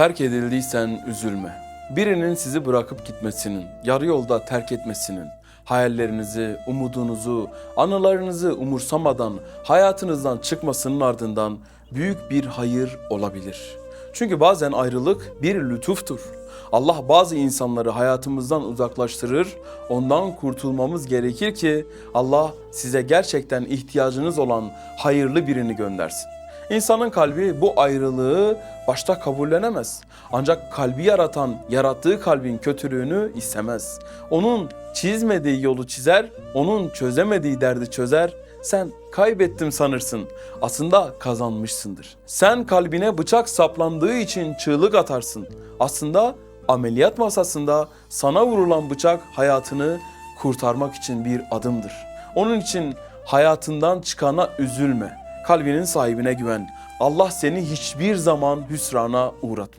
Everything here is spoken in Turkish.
Terk edildiysen üzülme. Birinin sizi bırakıp gitmesinin, yarı yolda terk etmesinin, hayallerinizi, umudunuzu, anılarınızı umursamadan hayatınızdan çıkmasının ardından büyük bir hayır olabilir. Çünkü bazen ayrılık bir lütuftur. Allah bazı insanları hayatımızdan uzaklaştırır, ondan kurtulmamız gerekir ki Allah size gerçekten ihtiyacınız olan hayırlı birini göndersin. İnsanın kalbi bu ayrılığı başta kabullenemez. Ancak kalbi yaratan, yarattığı kalbin kötülüğünü istemez. Onun çizmediği yolu çizer, onun çözemediği derdi çözer. Sen kaybettim sanırsın. Aslında kazanmışsındır. Sen kalbine bıçak saplandığı için çığlık atarsın. Aslında ameliyat masasında sana vurulan bıçak hayatını kurtarmak için bir adımdır. Onun için hayatından çıkana üzülme. Kalbinin sahibine güven. Allah seni hiçbir zaman hüsrana uğratmaz.